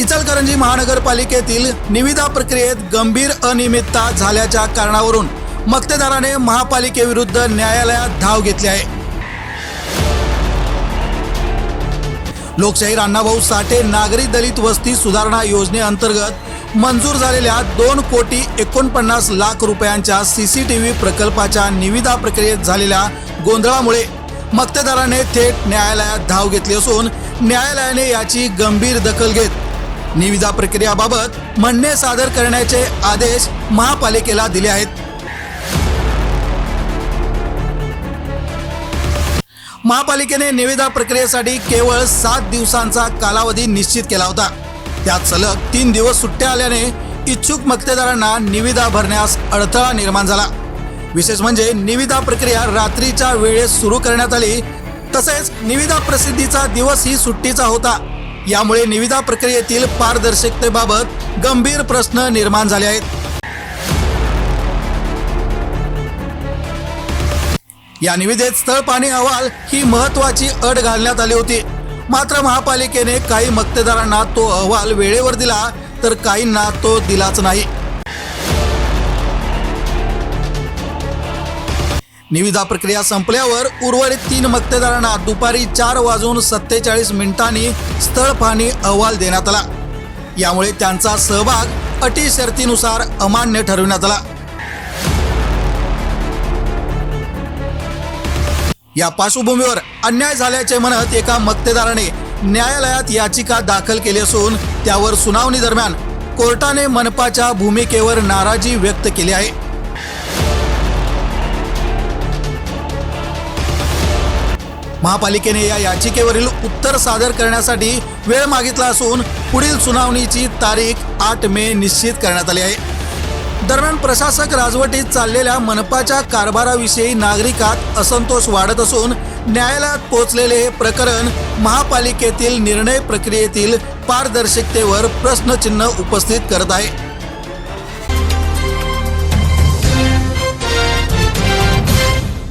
इचलकरंजी महानगरपालिकेतील निविदा प्रक्रियेत गंभीर अनियमितता झाल्याच्या कारणावरून मक्तेदाराने महापालिकेविरुद्ध न्यायालयात धाव घेतली आहे. लोकशाहीर अण्णाभाऊ साठे नागरी दलित वस्ती सुधारणा योजनेअंतर्गत मंजूर झालेल्या दोन कोटी एकोणपन्नास लाख रुपयांच्या सी सी टी व्ही प्रकल्पाच्या निविदा प्रक्रियेत झालेल्या गोंधळामुळे मक्तेदाराने थेट न्यायालयात धाव घेतली असून न्यायालयाने याची गंभीर दखल घेत निविदा प्रक्रियाबाबत म्हणणे सादर करण्याचे आदेश महापालिकेला दिले आहेत. महापालिकेने निविदा प्रक्रियेसाठी केवळ सात दिवसांचा कालावधी निश्चित केला होता. त्यात सलग तीन दिवस सुट्ट्या आल्याने इच्छुक मक्तेदारांना निविदा भरण्यास अडथळा निर्माण झाला. विशेष म्हणजे निविदा प्रक्रिया रात्रीच्या वेळेस सुरू करण्यात आली. तसेच निविदा प्रसिद्धीचा दिवस ही सुट्टीचा होता. यामुळे निविदा प्रक्रियेतील पारदर्शकतेबाबत गंभीर प्रश्न निर्माण झाले आहेत. या निविदेत स्थळ पाणी अहवाल ही महत्वाची अट घालण्यात आली होती. मात्र महापालिकेने काही मक्तेदारांना तो अहवाल वेळेवर दिला तर काहींना तो दिलाच नाही. निविदा प्रक्रिया संपल्यावर उर्वरित तीन मक्तेदारांना दुपारी चार वाजून सत्तेचाळीस मिनिटांनी स्थळ पाहणी अहवाल देण्यात आला. यामुळे त्यांचा सहभाग अटी शर्तीनुसार अमान्य ठरविण्यात आला. या पार्श्वभूमीवर अन्याय झाल्याचे म्हणत एका मक्तेदाराने न्यायालयात याचिका दाखल केली असून त्यावर सुनावणी दरम्यान कोर्टाने मनपाच्या भूमिकेवर नाराजी व्यक्त केली आहे. महापालिकेने या याचिकेवरील उत्तर सादर करण्यासाठी वेळ मागितला असून पुढील सुनावणीची तारीख आठ मे निश्चित करण्यात आली आहे. दरम्यान प्रशासक राजवटीत चाललेल्या मनपाच्या कारभाराविषयी नागरिकात असंतोष वाढत असून न्यायालयात पोहोचलेले हे प्रकरण महापालिकेतील निर्णय प्रक्रियेतील पारदर्शकतेवर प्रश्नचिन्ह उपस्थित करत आहे.